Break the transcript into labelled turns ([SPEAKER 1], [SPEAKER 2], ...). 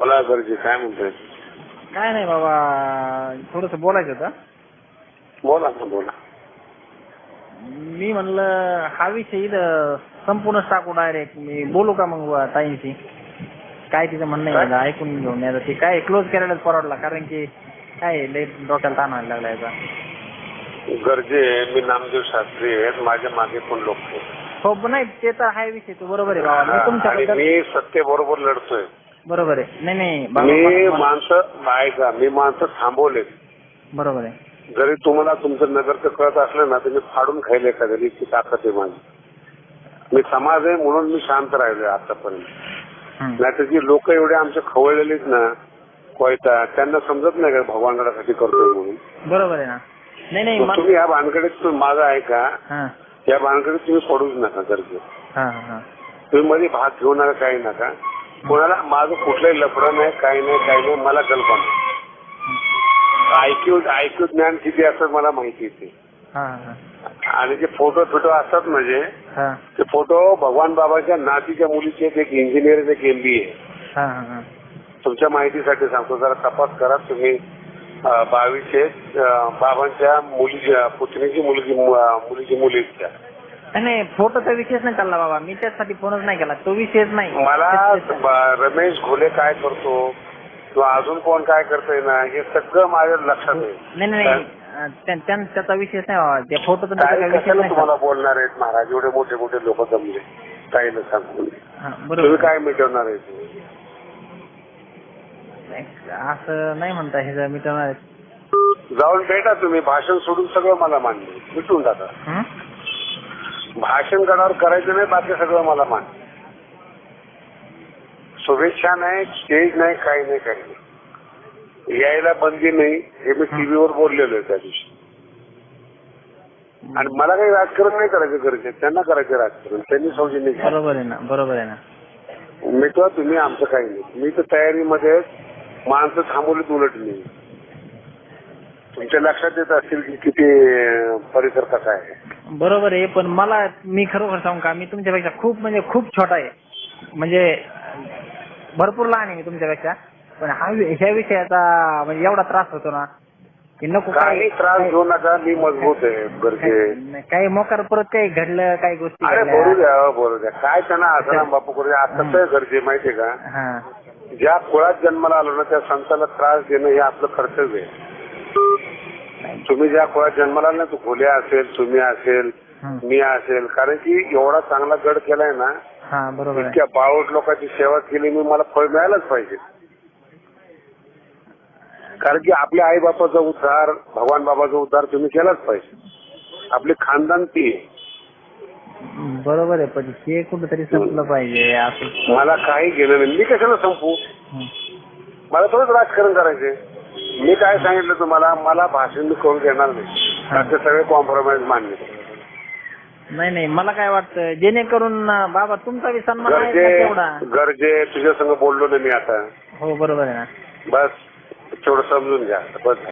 [SPEAKER 1] बोला गरजे काय म्हणतोय?
[SPEAKER 2] काय नाही बाबा थोडस बोलायचं होतं.
[SPEAKER 1] बोला ना बोला.
[SPEAKER 2] मी म्हणलं हा विषय इथं संपूर्णच टाकू डायरेक्ट मी बोलू का मग बुवा ताईंशी? काय तिचं म्हणणं आहे मला ऐकून घेऊन यायचं ते काय क्लोज करायलाच परवडला कारण की काय लय डोक्याला ताण व्हायला लागला याचा.
[SPEAKER 1] गरजे मी नामदेव शास्त्री आहेत माझ्या मागे पण लोक आहेत.
[SPEAKER 2] हो पण नाही ते तर आहे विषय तो बरोबर आहे बाबा. मी
[SPEAKER 1] आणि
[SPEAKER 2] तुमच्याबद्दल
[SPEAKER 1] मी सत्य बरोबर लढतोय.
[SPEAKER 2] बरोबर आहे. नाही नाही
[SPEAKER 1] मी
[SPEAKER 2] बाबा
[SPEAKER 1] माणसं ऐका मी माणसं थांबवलेत
[SPEAKER 2] बरोबर आहे.
[SPEAKER 1] जरी तुम्हाला तुमचं नगरचं कळत असलं ना तर मी फाडून खायला एखाद्या इतकी ताकद आहे माझी. मी समाज आहे म्हणून मी शांत राहिलोय आतापर्यंत.
[SPEAKER 2] हम्म.
[SPEAKER 1] नाही तर जी लोक एवढे आमचे खवळलेलीत ना कोयता त्यांना समजत नाही का भगवानगडासाठी करतोय म्हणून.
[SPEAKER 2] बरोबर आहे ना. नाही नाही
[SPEAKER 1] मग तुम्ही या भानगडीत तुम्ही माझं ऐका.
[SPEAKER 2] हा.
[SPEAKER 1] या भानगडीत तुम्ही पडूच नका गरजे
[SPEAKER 2] हा हा.
[SPEAKER 1] तुम्ही मध्ये भाग घेऊ नका काही नका. कोणाला माझं कुठलंही लफडं नाही काही नाही काही नाही मला कल्पना ऐक्यू ऐक्यू ज्ञान किती असतं मला माहिती आहे
[SPEAKER 2] हा हा.
[SPEAKER 1] ते आणि जे फोटो फिटो असतात म्हणजे
[SPEAKER 2] हा.
[SPEAKER 1] ते फोटो भगवान बाबाच्या नातीच्या मुलीचे एक इंजिनियर एक एमबीए
[SPEAKER 2] हा हा हा.
[SPEAKER 1] तुमच्या माहितीसाठी सांगतो जरा तपास करा तुम्ही अं, बाबांच्या मुलीच्या पुतणीची मुलगी मुलीची मुलीच्या.
[SPEAKER 2] नाही, नाही फोटोचा विषयच नाही चालला बाबा. मी त्यासाठी फोनच नाही केला. तो विषयच नाही.
[SPEAKER 1] मला ब- रमेश घोले काय करतो? किंवा अजून कोण काय करतोय ना हे सगळं माझ्या लक्षात
[SPEAKER 2] नाही नाही नाही. अं, त्या- त्या- त्याचा विषयच नाही बाबा. त्या फोटोचा
[SPEAKER 1] काय
[SPEAKER 2] काही विषय
[SPEAKER 1] कशाला
[SPEAKER 2] नाही
[SPEAKER 1] तुम्हाला बोलणार आहेत महाराज? एवढे मोठे मोठे लोक जमले. काही न सांगून
[SPEAKER 2] हा,
[SPEAKER 1] तुम्ही
[SPEAKER 2] बरोबर
[SPEAKER 1] काय मिटवणार आहे
[SPEAKER 2] असं नाही म्हणता हे जर मिटवणार आहे.
[SPEAKER 1] जाऊन भेटा तुम्ही. भाषण सोडून सगळं मला मान्य आहे. मिटून टाका.
[SPEAKER 2] हं?
[SPEAKER 1] भाषण गडावर करायचं नाही बाकी सगळं मला मान्य शुभेच्छा नाही स्टेज नाही काही नाही काही नाही. यायला बंदी नाही हे मी टीव्हीवर बोललेलो आहे त्या दिवशी. आणि मला काही राजकारण नाही करायचं गरजे त्यांना करायचं राजकारण त्यांनी सौजन्य
[SPEAKER 2] बरोबर आहे ना बरोबर आहे ना.
[SPEAKER 1] मिटवा तुम्ही आमचं काही नाही. मी तर तयारीमध्ये माणसं थांबवलीत उलट नाही. तुमच्या लक्षात येत असतील की किती परिसर कसा आहे?
[SPEAKER 2] बरोबर आहे पण मला मी खरोखर सांगू का मी तुमच्यापेक्षा खूप म्हणजे खूप छोटा आहे. म्हणजे भरपूर लहान आहे मी तुमच्यापेक्षा. पण हा वि- ह्या विषयाचा म्हणजे एवढा त्रास होतो ना की नको
[SPEAKER 1] काही
[SPEAKER 2] काय
[SPEAKER 1] त्रास घेऊ नका मी मजबूत आहे गरजे.
[SPEAKER 2] काही- काही मोकार परत काही घडलं काही गोष्टी
[SPEAKER 1] अरे
[SPEAKER 2] घडल्या.
[SPEAKER 1] बोलू द्या हो, बोलू द्या. काय त्यांना आसाराम बापू करू द्या आहे गरजे माहितीये का?
[SPEAKER 2] हा.
[SPEAKER 1] ज्या कुळात जन्माला आलो ना त्या संताला त्रास देणं हे आपलं कर्तव्य आहे. तुम्ही ज्या कुळात जन्माला ना तो घोल्या असेल तुम्ही असेल
[SPEAKER 2] हं.
[SPEAKER 1] मी असेल कारण की एवढा चांगला गड केलाय ना
[SPEAKER 2] हा बरोबर आहे.
[SPEAKER 1] इतक्या बावट लोकांची सेवा केली मी मला फळ मिळायलाच पाहिजे. कारण की आपल्या आई बापाचा उद्धार भगवान बाबाचा उद्धार तुम्ही केलाच पाहिजे. आपली खानदान ती. आहे.
[SPEAKER 2] बरोबर आहे पण हे कुठेतरी संपलं पाहिजे असं.
[SPEAKER 1] मला काही घेणं नाही. मी कशाला संपू?
[SPEAKER 2] हं.
[SPEAKER 1] मला थोडंच राजकारण करायचंय. मी काय सांगितलं तुम्हाला मला भाषण मी करून घेणार नाही त्याचे सगळे कॉम्प्रोमाइज मान्य
[SPEAKER 2] नाही नाही मला काय वाटतं जेणेकरून अं, बाबा तुमचा बी सन्मान आहे ना
[SPEAKER 1] गरजे
[SPEAKER 2] तेवढा?
[SPEAKER 1] गरजे तुझ्या संग बोललो ना मी आता.
[SPEAKER 2] हो बरोबर आहे ना.
[SPEAKER 1] बस थोडं समजून घ्या. बस.